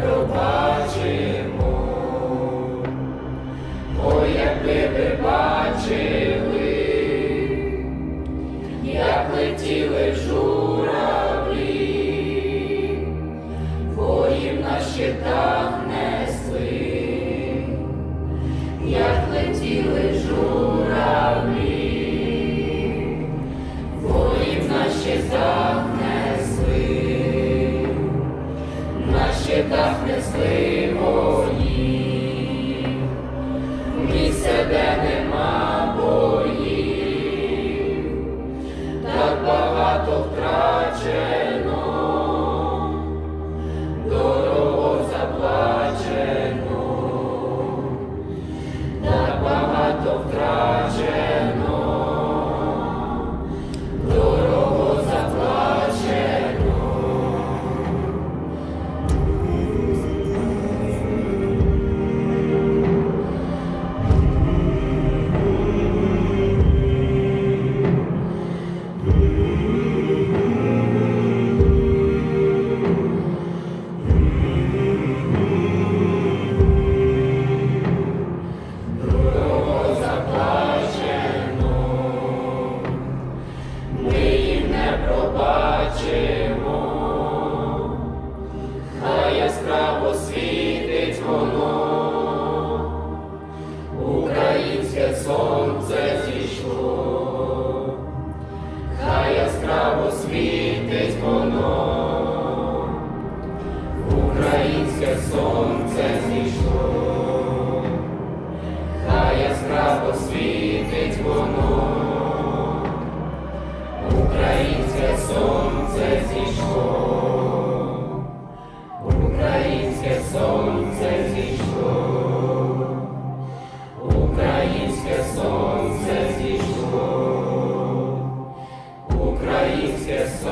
пробачимо, о, якби бачили, як летіли журавлі, воїв на щитах не. На щитах несли воїв, місце, де нема Yes.